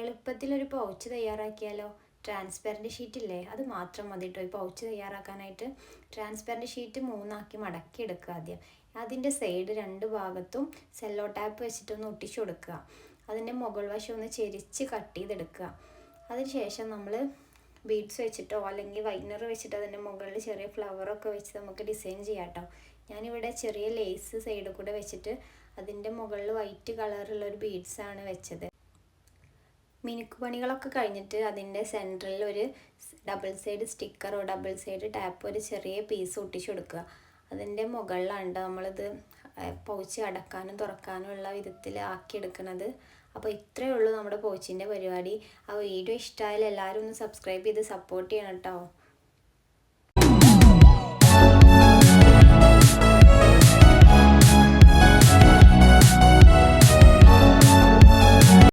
എളുപ്പത്തിലൊരു pouch തയ്യാറാക്കിയാലോ? Transparent sheet ഇല്ലേ അത് മാത്രം മതി കേട്ടോ ഈ പൗച്ച് തയ്യാറാക്കാനായിട്ട്? ട്രാൻസ്പെറന്റ് ഷീറ്റ് മൂന്നാക്കി മടക്കി എടുക്കുക ആദ്യം. അതിന്റെ സൈഡ് രണ്ട് ഭാഗത്തും സെല്ലോ ടാപ്പ് വെച്ചിട്ടൊന്ന് ഒട്ടിച്ചു കൊടുക്കുക. അതിന്റെ മുകൾ വശം ഒന്ന് ചെരിച്ച് കട്ട് ചെയ്തെടുക്കുക. അതിനുശേഷം നമ്മൾ ബീഡ്സ് വെച്ചിട്ടോ അല്ലെങ്കിൽ വൈനർ വെച്ചിട്ടോ അതിന്റെ മുകളിൽ ചെറിയ ഫ്ലവറൊക്കെ വെച്ച് നമുക്ക് ഡിസൈൻ ചെയ്യാം കേട്ടോ ഞാനിവിടെ ചെറിയ ലേസ് സൈഡിൽ കൂടെ വെച്ചിട്ട് അതിന്റെ മുകളിൽ വൈറ്റ് കളറുള്ള ഒരു ബീഡ്സാണ് വെച്ചത്. മിനുക്ക് പണികളൊക്കെ കഴിഞ്ഞിട്ട് അതിന്റെ സെന്ററിൽ ഒരു ഡബിൾ സൈഡ് സ്റ്റിക്കറോ ഡബിൾ സൈഡ് ടാപ്പോ ഒരു ചെറിയ പീസ് ഒട്ടിച്ചു കൊടുക്കുക. അതിന്റെ മുകളിലാണ് നമ്മളിത് പൗച്ച് അടക്കാനും തുറക്കാനും ഉള്ള വിധത്തിൽ ആക്കിയെടുക്കുന്നത് അപ്പോൾ ഇത്രയേ ഉള്ളൂ നമ്മുടെ പൗച്ചിന്റെ പരിപാടി. ആ വീഡിയോ ഇഷ്ടമായാലും എല്ലാവരും ഒന്ന് സബ്സ്ക്രൈബ് ചെയ്ത് സപ്പോർട്ട് ചെയ്യണം കേട്ടോ.